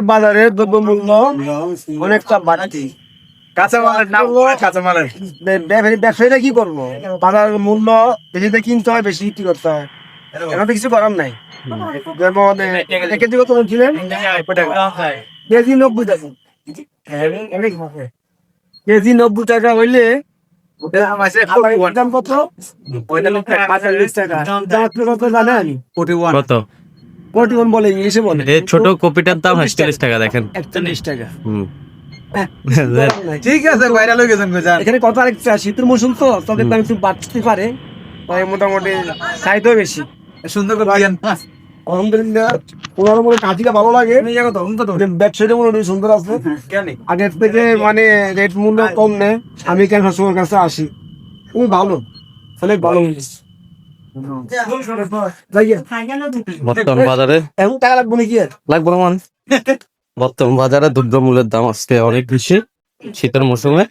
বাজারে দ্রব্যমূল্য অনেকটা বাড়তি কাঁচামালের নাম কাঁচামালের। বে- ব্যবসায়ীরা কি করব? বাজার মূল্য বেশিতে কিনতে হয় বেশি বিক্রি করতে হয়। এখন তো কিছু করার নাই। যেমন এক কেজি কত বলছিলেন কেজি নব্বই টাকা। কেজি নব্বই টাকা হইলে দাম কত? পঁয়তাল্লিশ টাকা। দাম আপনি কত জানেন? কত? পটিমন বলে ইংলিশে বলে। এই ছোট কপিটার দাম আটচল্লিশ টাকা দেখেন। একচল্লিশ টাকা। হুম। ঠিক আছে ভাইরাল হয়ে গেছেন গো, এখানে কত আরেকটা শীতের মৌসুম তো তাদের দাম একটু বাড়তে পারে। তাই মোটামুটি চাইতেও বেশি। সুন্দর করে দিয়েন। আলহামদুলিল্লাহ ওনার মনে কাজিটা ভালো লাগে। ব্যবসায়ীটা মোটামুটি সুন্দর আছে। আগের থেকে মানে রেট মূল্য কম নেই। আমি কেন সবসময় কাছে আসি? খুবই ভালো। অনেক ভালো বর্তমান বাজারে? এমন টাকা লাগবে নাকি? লাগবে না মানে? বর্তমান বাজারে দ্রব্যমূল্যের দাম আজকে অনেক বেশি। শীতের মৌসুমে।